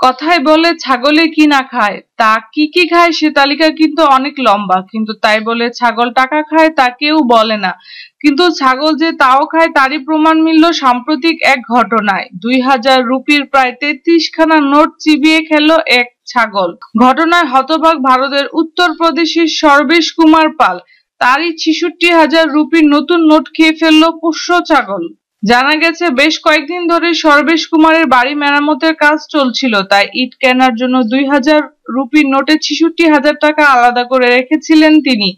কথায় বলে ছাগলে কি না খায়, তা কি কি খায় সে তালিকা কিন্তু অনেক লম্বা, কিন্তু তাই বলে ছাগল টাকা খায় তা কেউ বলে না। কিন্তু ছাগল যে তাও খায় তারই প্রমাণ মিলল সাম্প্রতিক এক ঘটনায়। দুই হাজার রুপির প্রায় তেত্রিশ খানা নোট চিবিয়ে খেল এক ছাগল। ঘটনায় হতবাক ভারতের উত্তর প্রদেশের সর্বেশ কুমার পাল। তারই ছিষট্টি হাজার রুপির নতুন নোট খেয়ে ফেলল পোষ্য ছাগল। জানা গেছে, বেশ কয়েকদিন ধরে সর্বেশ কুমারের বাড়ি মেরামতের কাজ চলছিল, তাই ইট কেনার জন্য দুই হাজার রুপির নোটে ছিষট্টি হাজার টাকা আলাদা করে রেখেছিলেন তিনি।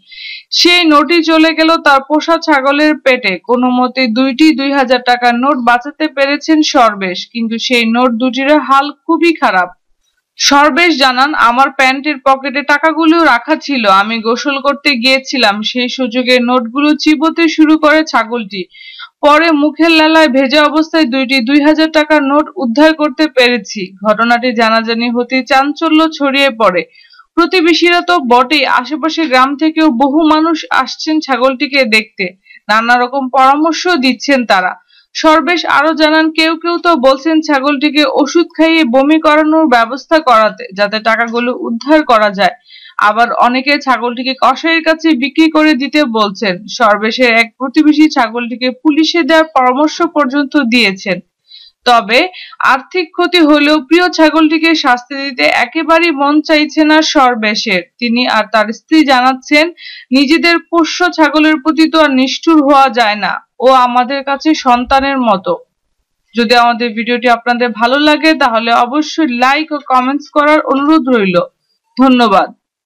সেই নোটই চলে গেল তার পোষা ছাগলের পেটে। কোনো মতে দুইটি দুই হাজার টাকার নোট বাঁচাতে পেরেছেন সর্বেশ, কিন্তু সেই নোট দুটির হাল খুবই খারাপ। সর্বেশ জানান, আমার প্যান্টের পকেটে টাকাগুলো রাখা ছিল। আমি গোসল করতে গিয়েছিলাম, সেই সুযোগে নোটগুলো চিবোতে শুরু করে ছাগলটি। পরে মুখের লালায় ভেজা অবস্থায় দুইটি দুই হাজার টাকার নোট উদ্ধার করতে পেরেছি। ঘটনাটি জানাজানি হতে চাঞ্চল্য ছড়িয়ে পড়ে। প্রতিবেশীরা তো বটেই, আশেপাশে গ্রাম থেকেও বহু মানুষ আসছেন ছাগলটিকে দেখতে। নানা রকম পরামর্শ দিচ্ছেন তারা। সর্বেশ আরও জানান, কেউ কেউ তো বলছেন ছাগলটিকে ওষুধ খাইয়ে বমি করানোর ব্যবস্থা করাতে, যাতে টাকাগুলো উদ্ধার করা যায়। আবার অনেকে ছাগলটিকে কসাইয়ের কাছে বিক্রি করে দিতে বলছেন। সর্বেশের এক প্রতিবেশী ছাগলটিকে পুলিশে দেওয়ার পরামর্শ পর্যন্ত দিয়েছেন। তবে আর্থিক ক্ষতি হলেও প্রিয় ছাগলটিকে শাস্তি দিতে একেবারেই মন চাইছে না সর্বেশের। তিনি আর তার স্ত্রী জানাচ্ছেন, নিজেদের পোষ্য ছাগলের প্রতি তো আর নিষ্ঠুর হওয়া যায় না। ও আমাদের কাছে সন্তানের মতো। যদি আমাদের ভিডিওটি আপনাদের ভালো লাগে, তাহলে অবশ্যই লাইক ও কমেন্টস করার অনুরোধ রইল। ধন্যবাদ।